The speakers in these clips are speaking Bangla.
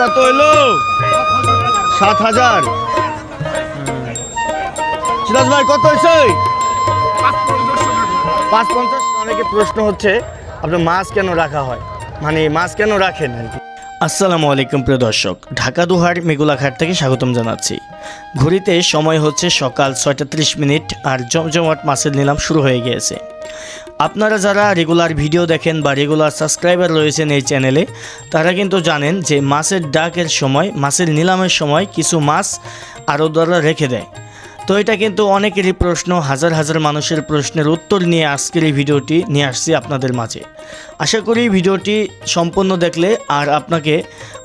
কত হইল? সাত হাজার। সিরাজ ভাই, কত হয়েছে পাঁচ পঞ্চাশ অনেকে প্রশ্ন হচ্ছে, আপনার মাছ কেন রাখা হয়? মানে মাছ কেন রাখেন আর কি? আসসালামু আলাইকুম, প্রিয় দর্শক। ঢাকা দুহার মেগুলাঘাট থেকে স্বাগতম জানাচ্ছি। ঘড়িতে সময় হচ্ছে সকাল ছয়টা মিনিট আর জমজমাট মাছের নিলাম শুরু হয়ে গিয়েছে। আপনারা যারা রেগুলার ভিডিও দেখেন বা রেগুলার সাবস্ক্রাইবার রয়েছেন এই চ্যানেলে তারা কিন্তু জানেন যে মাছের ডাকের সময়, মাছের নিলামের সময় কিছু মাছ আরও দ্বারা রেখে দেয়। তো এটা কিন্তু অনেকেরই প্রশ্ন, হাজার হাজার মানুষের প্রশ্নের উত্তর নিয়ে আজকের এই ভিডিওটি নিয়ে আসছি আপনাদের মাঝে। আশা করি ভিডিওটি সম্পূর্ণ দেখলে আর আপনাকে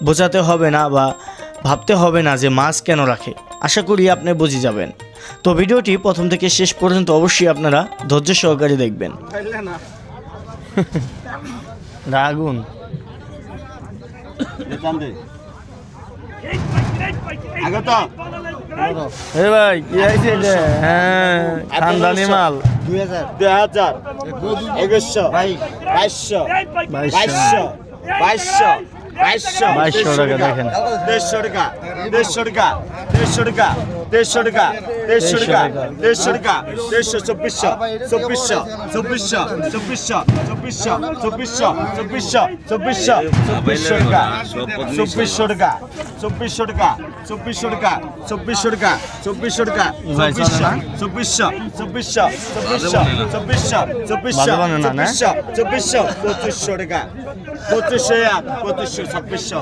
বোঝাতে হবে না বা ভাবতে হবে না যে মাছ কেন রাখে। আশা করি আপনি বুঝে যাবেন। তো ভিডিওটি প্রথম থেকে শেষ পর্যন্ত অবশ্যই আপনারা ধৈর্য সহকারে দেখবেন রাগুন হ্যাঁ মাল বাইশশো দেখেন দেড়শো টাকা দেড়শো টাকা দেড়শো টাকা দেড়শো টাকা দেড়শো টাকা দেড়শো টাকা দেড়শো চব্বিশশো চব্বিশশো চব্বিশশো চব্বিশশো চব্বিশশো চব্বিশশো চব্বিশশো চব্বিশশো চব্বিশশো টাকা চব্বিশশো টাকা চব্বিশশো টাকা চব্বিশশো টাকা চব্বিশশো টাকা চব্বিশশো টাকা? চব্বিশশো চব্বিশশো চব্বিশশো চব্বিশশো চব্বিশশো? চব্বিশশো চব্বিশশো পঁচিশশো টাকা পঁচিশশো এক পঁচিশশো ছাব্বিশশো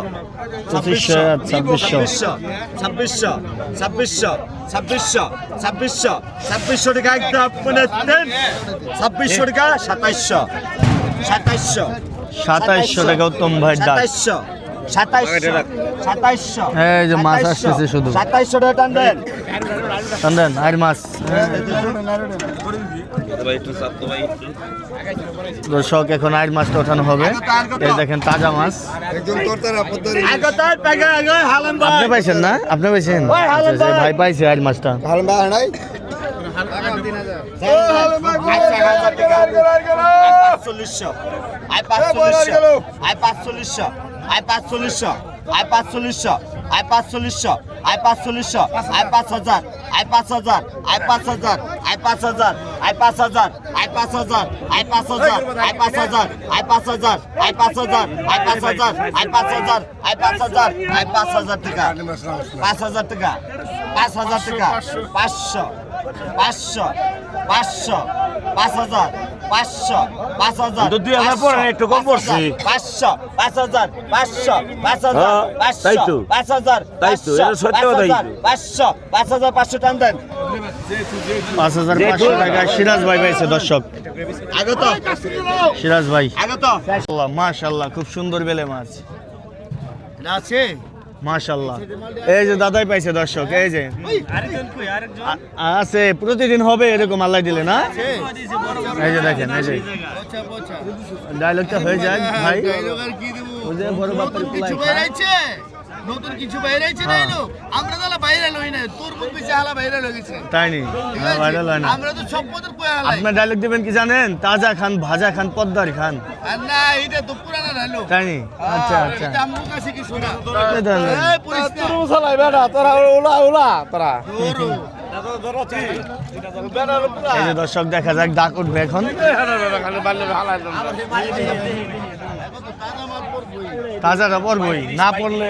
এক, ছাব্বিশশো। ছাব্বিশশো ছাব্বিশশো ছাব্বিশশো ছাব্বিশশো ছাব্বিশশো টাকা একদম মানে দেন। ছাব্বিশশো টাকা সাতাইশশো সাতাইশশো সাতাইশশো টাকা উত্তম ভাই সাতাইশশো। সাতাইশশো এই যে মাছ সাতাইশশো, আসতেছে শুধু। সাতাইশশো টাকা টান দেন টান আর মাছ দর্শক এখন আইর মাছটা ওঠানো হবে এই দেখেন তাজা মাছ আপনি পাইছেন না আপনি পাইছেন আচ্ছা, আচ্ছা, ভাই। পাইছে আইর মাছটা পাঁচচল্লিশশো আই পাঁচচল্লিশশো আই পাঁচচল্লিশশো আই পাঁচচল্লিশশো আই পাঁচচল্লিশশো আই পাঁচচল্লিশশো আই পাঁচচল্লিশশো আই পাঁচ হাজার আই পাঁচ হাজার আই পাঁচ হাজার আই পাঁচ হাজার আই পাঁচ হাজার আই পাঁচ হাজার আই পাঁচ হাজার আই পাঁচ হাজার আই পাঁচ হাজার আই পাঁচ হাজার আই পাঁচ হাজার আই পাঁচ হাজার আই পাঁচ হাজার আই পাঁচ হাজার টাকা পাঁচ হাজার টাকা পাঁচ হাজার টাকা পাঁচশো পাঁচশো পাঁচশো পাঁচ হাজার পাঁচশো পাঁচ হাজার তো দুই হাজার পরে একটু কম পড়ছে। পাঁচশো পাঁচ হাজার পাঁচশো পাঁচ হাজার হ্যাঁ, পাঁচশো পাঁচ হাজার সত্যি পাঁচ হাজার, তো। পাঁচশো পাঁচ হাজার পাঁচশো টান দেন। পাঁচ হাজার পাঁচশো টাকা সিরাজ ভাই পাইছে দর্শক। আগত। সিরাজ ভাই। আগত। মাশাল্লাহ খুব সুন্দর বেলে মাছ। আছে? মাশাল্লাহ এই যে দাদাই পাইছে দর্শক এই যে। আছে প্রতিদিন হবে এরকম আল্লাহ দিলে না? এই যে দেখেন এই যে। ডায়লগটা হয়ে যায় ভাই। বড় বাপের। নতুন কিছু বাইরে না এলো? আমরা তো না তোর মুখ হালা লগেছে তাই নি? হ্যাঁ, হয় না আমরা তো সব পদের আপনার ডায়লগ দিবেন কি জানেন? তাজা খান ভাজা খান পদ্মার খান। না এটা তো পুরানা তাই নি? আচ্ছা আচ্ছা এটা আমগো কাছে কি শোনা? এই তোর মশালাই বেটা তোরা ওলা ওলা তোরা। দর্শক দেখা যাক ডাক উঠবে এখন। তাজাটা পড়বই না পড়লে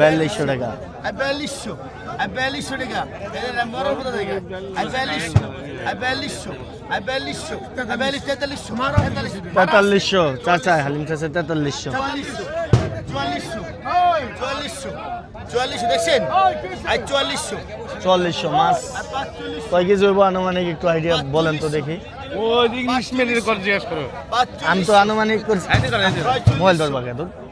বিয়াল্লিশশো টাকা। বিয়াল্লিশশো। বিয়াল্লিশশো টাকা। মরণ কোথা আর বিয়াল্লিশশো। বিয়াল্লিশশো। বিয়াল্লিশশো। বিয়াল্লিশ তেতাল্লিশশো। তেতাল্লিশশো। তেতাল্লিশশো। চাচা হালিম চাচা তেতাল্লিশশো। চুয়াল্লিশশো। চুয়াল্লিশশো। চুয়াল্লিশশো। চুয়াল্লিশশো দেখছেন? আর চুয়াল্লিশশো। চল্লিশশো মাছ আর কয় কেজি হইব আনুমানিক? একটু আইডিয়া বলেন তো দেখি। আমি তো আনুমানিক করছি মোবাইল ধরবা কে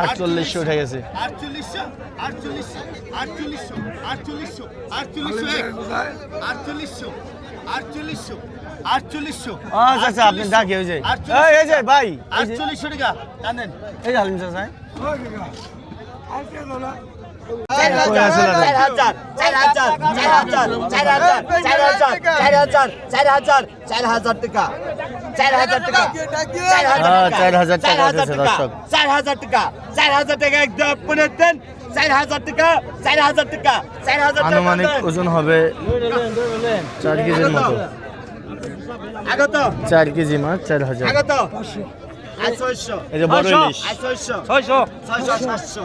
আটচল্লিশশো উঠে গেছে। আচ্ছা আপনি ডাকে ওই যে। এই যে ভাই আটচল্লিশশো টাকা জানেন এই জানেন চাচা। আনুমানিক ওজন হবে চার কেজির মতো। আগত। চার কেজি মাছ চার হাজার। আগত। ছয়শো। ছয়শো। ছয়শো। ছয়শো সাতশো।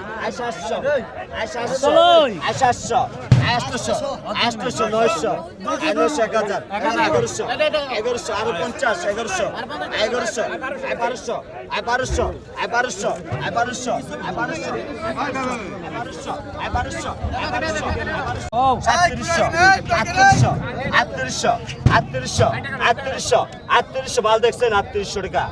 সাতশো আয় আটশো আটশো নয়শো নয়শো এক হাজার এগারোশো এগারোশো আরও পঞ্চাশ এগারোশো এগারোশো বারোশো আয় বারোশো আয় বারোশো আয় বারোশো সাতত্রিশশো আটত্রিশশো আটত্রিশশো আটত্রিশশো আটত্রিশশো আটত্রিশশো মাল দেখছেন আটত্রিশশো টাকা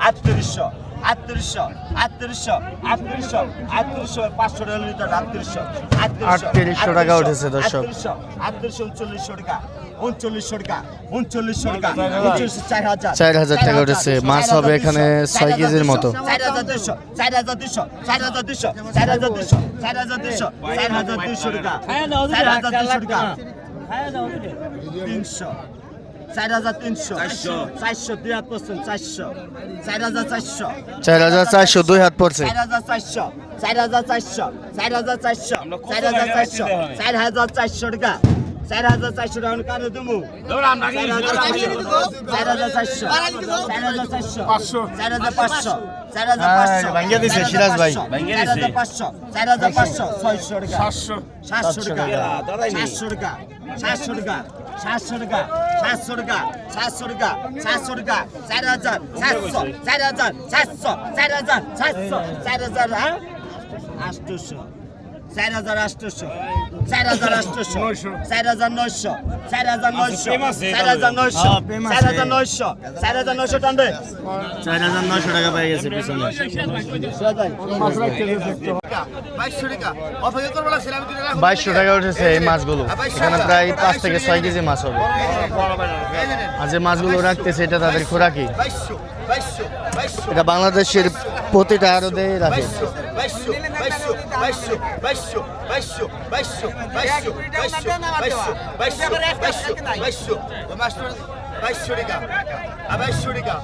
আটত্রিশশো আটত্রিশশো আটত্রিশশো আটত্রিশশো আটত্রিশশো পাঁচশো টাকা লিটার আটত্রিশশো আটত্রিশশো টাকা উঠেছে, দর্শক। আটত্রিশশো উনচল্লিশশো টাকা উনচল্লিশশো টাকা উনচল্লিশশো টাকা উনচল্লিশশো চার হাজার চার হাজার টাকা উঠেছে। মাছ হবে এখানে ছয় কেজির মতো। চার হাজার দুশো চার হাজার দুশো চার হাজার দুশো চার হাজার দুশো চার হাজার দুশো চার হাজার দুশো টাকা চার হাজার দুশো টাকা তিনশো চার হাজার তিনশো চারশো দুই হাত পার্সেন্ট চারশো চার হাজার চারশো চার হাজার চারশো দুই হাত পড়ছে চার হাজার চারশো চার হাজার চারশো চার হাজার চারশো চার হাজার চারশো চার হাজার চারশো টাকা চার হাজার চারশো টাকা কানে দেবো চার হাজার চারশো চার হাজার চারশো চারশো চার হাজার পাঁচশো চার হাজার পাঁচশো হ্যাঁ, ভাঙ্গিয়ে দিছে, সিরাজ ভাই। চার হাজার পাঁচশো চার হাজার পাঁচশো ছয়শো টাকা সাতশো টাকা সাতশো টাকা সাতশো টাকা সাতশো টাকা সাতশো টাকা সাতশো টাকা সাতশো টাকা, চার হাজার, সাতশো, চার হাজার, সাতশো, চার হাজার, সাতশো, চার হাজার হ্যাঁ? আটশোশো চার হাজার আটশোশো চার হাজার আটশোশো চার হাজার নয়শো। চার হাজার নয়শো। চার হাজার নয়শো। হ্যাঁ, চার হাজার নয়শো। চার হাজার নয়শো টান চার হাজার নয়শো টাকা পেয়ে গেছে পিছনে। বাইশশো টাকা উঠেছে এই মাছগুলো। এখানে প্রায় পাঁচ থেকে ছয় কেজি মাছ হবে। যে আর যে মাছগুলো রাখতেছে এটা তাদের খোরাকি। এটা বাংলাদেশের প্রতিটা আরদে রাখে। বাইশশো বাইশশো বাইশশো বাইশশো বাইশশো বাইশশো বাইশশো বাইশশো বাইশশো বাইশশো বাইশশো বাইশশো ও মাস্টার বাইশশো টাকা আবাইশশো টাকা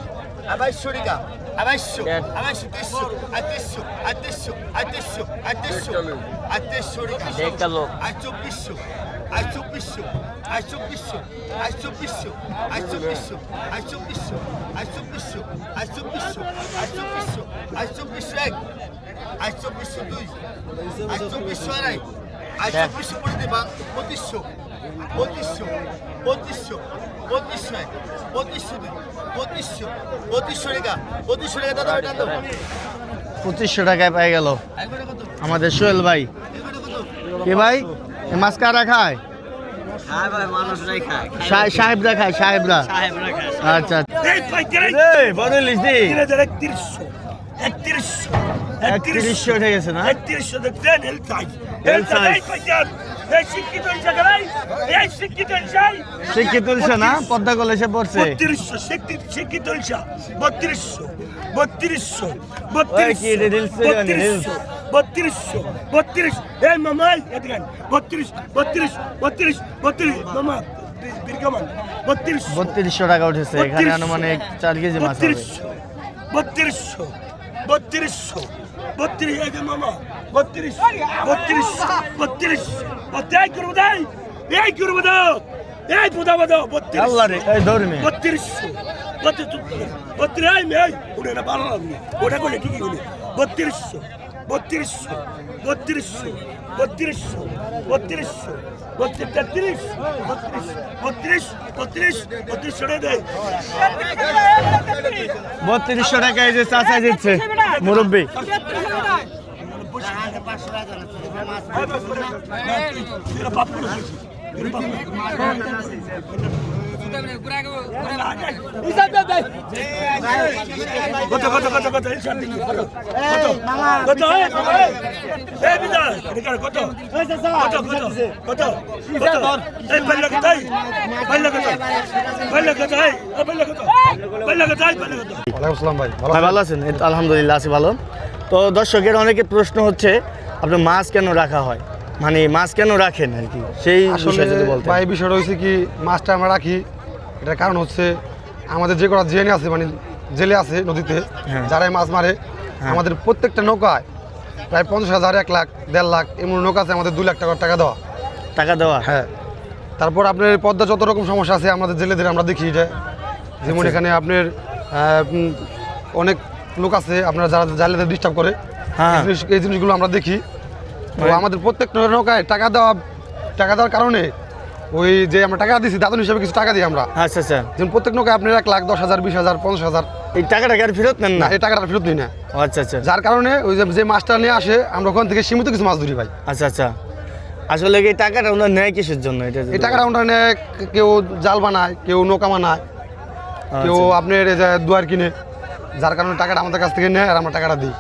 আবাইশশো টাকা আবাইশশো আবাইশশো তেইশশো আটত্রিশশো আটত্রিশশো আটত্রিশশো আটত্রিশশো আটত্রিশশো টাকা আর চব্বিশশো আর চব্বিশশো আর চব্বিশশো আর চব্বিশশো আর চব্বিশশো আর চব্বিশশো আর চব্বিশশো আর চব্বিশশো আর চব্বিশশো আর চব্বিশশো এক চব্বিশশো দুই আর চব্বিশশো আড়াই আর চব্বিশশো করে দেবা পঁচিশশো পঁচিশশো পঁচিশশো পঁচিশশো এক পঁচিশশো দুই পঁচিশশো পঁচিশশো টাকা পঁচিশশো টাকা দাদা ওইটা দাও। পঁচিশশো টাকায় পেয়ে গেল। আমাদের সোহেল ভাই। কি ভাই? মাছ কারা খায়? সাহেবরা খায় সাহেবরা। আচ্ছা। একত্রিশশো একত্রিশশো একত্রিশশো উঠে গেছে না? একত্রিশশো দেখছেন এল সাইজ এল সাইজ এই শিক্ষিত ইনসাই শিক্ষিত ইনসাই শিক্ষিত না? পদ্মা কলেজে পড়ছে। 3200 শিক্ষিত শিক্ষিত ইনসা 3200 3200 3200 কি রিলস রিলস 3200 32 মামাই এদিকে 32 32 32 32 মামা বত্রিশশো টাকা উঠেছে। এখানে আনুমানিক চার কেজি মাছ বত্রিশশো বত্রিশশো বত্রিশ এই যে মামা বত্রিশ বত্রিশ বত্রিশ এই করব দাই এই করব দাও এই পোদাবো দাও বত্রিশ আল্লাহ রে এই ধর্মে বত্রিশশো বত্রিশ বত্রিশ এই মেয়ে ওটা না ভালো লাগবে ওটা করলে ঠিকই বলি বত্রিশশো বত্রিশশো বত্রিশশো বত্রিশশো বত্রিশশো বত্রিশ তেত্রিশ বত্রিশ বত্রিশ বত্রিশ বত্রিশশো টাকা দেয় বত্রিশশো টাকা এই যে চাচা দিচ্ছে। মুরব্বী কত কত আলহামদুলিল্লাহ আছি ভালো তো দর্শকের অনেকে প্রশ্ন হচ্ছে আপনার মাছ কেন রাখা হয় মানে মাছ কেন রাখেন আর কি সেই যদি বিষয়টা হয়েছে কি, মাছটা আমরা রাখি এটার কারণ হচ্ছে আমাদের যে কটা জেনে আছে মানে জেলে আছে নদীতে হ্যাঁ। যারাই মাছ মারে আমাদের প্রত্যেকটা নৌকায় প্রায় পঞ্চাশ হাজার এক লাখ দেড় লাখ এমন নৌকা আছে আমাদের দু লাখ টাকা টাকা দেওয়া। টাকা দেওয়া? হ্যাঁ। তারপর আপনার পদ্মা যত রকম সমস্যা আছে আমাদের জেলেদের আমরা দেখি যে যেমন আচ্ছা। এখানে আপনার অনেক লোক আছে আপনার যারা জালেদের ডিস্টার্ব করে। হ্যাঁ। এই জিনিস- এই জিনিসগুলো আমরা দেখি। আমাদের প্রত্যেকটা নৌকায় টাকা দেওয়া টাকা দেওয়ার কারণে ওই যে আমরা টাকা দিচ্ছি দাদন হিসেবে কিছু টাকা দিই আমরা। আচ্ছা আচ্ছা। যেমন প্রত্যেক নৌকায় আপনার এক লাখ দশ হাজার বিশ হাজার পঞ্চাশ হাজার। এই টাকাটা আর ফেরত নেন না? এই টাকাটা ফেরত দিই না। আচ্ছা আচ্ছা। যার কারণে ওই যে- মাছটা নিয়ে আসে আমরা ওখান থেকে সীমিত কিছু মাছ ধরি ভাই। আচ্ছা আচ্ছা। আসলে এই টাকাটা ওনার নেয় কিসের জন্য? এটা এই টাকাটা আমরা নেয় কেউ জাল বানায় কেউ নৌকা বানায় কেউ আচ্ছা। আপনার দুয়ার কিনে। যার কারণে টাকাটা আমাদের কাছ থেকে নেয় আর আমরা টাকাটা দিই।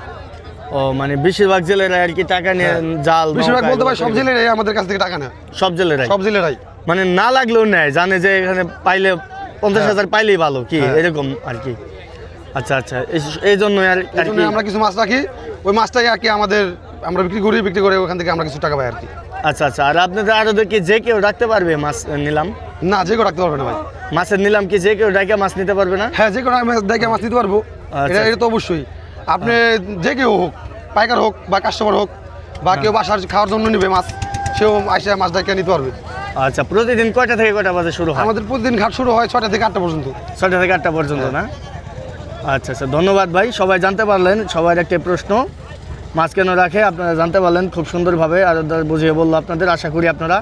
ও মানে বেশিরভাগ জেলেরা আর কি টাকা নিয়ে জাল হ্যাঁ। বেশিরভাগ নৌকা বলতে পারি সব জেলেরাই আমাদের কাছ থেকে টাকা নেয়। সব জেলেরাই? সব জেলেরাই। মানে না লাগলেও নেয় জানে যে এখানে পাইলে পঞ্চাশ হ্যাঁ। হাজার পাইলেই ভালো কি হ্যাঁ। এরকম আর কি। আচ্ছা আচ্ছা এই- জন্য আর আমরা কিছু মাছ রাখি। ওই মাছটাই আর কি আমাদের আমরা বিক্রি করি বিক্রি করে ওখান থেকে আমরা কিছু টাকা পাই আর কি। আচ্ছা আচ্ছা আর আপনাদের আরও কি যে কেউ রাখতে পারবে মাছ নিলাম? না যে কেউ রাখতে পারবে না ভাই। মাছের নিলাম কি যে কেউ ডাকে মাছ নিতে পারবে না? হ্যাঁ যে আমি দেখে মাছ নিতে পারব। আচ্ছা। এটা এটা তো অবশ্যই। আপনি যে কেউ হোক পাইকার হোক বা কাস্টমার হোক বা কেউ বাসার খাওয়ার জন্য নিবে মাছ সেও আসে মাছ ডাকে নিতে পারবে। আচ্ছা প্রতিদিন কয়টা থেকে কয়টা বাজে শুরু হয়? আমাদের প্রতিদিন ঘাট শুরু হয় ছটা থেকে আটটা পর্যন্ত। ছটা থেকে আটটা পর্যন্ত না? আচ্ছা আচ্ছা ধন্যবাদ ভাই। সবাই জানতে পারলেন সবার একটা প্রশ্ন। মাছ কেন রাখে আপনারা জানতে পারলেন খুব সুন্দরভাবে আর বুঝিয়ে বলল আপনাদের। আশা করি আপনারা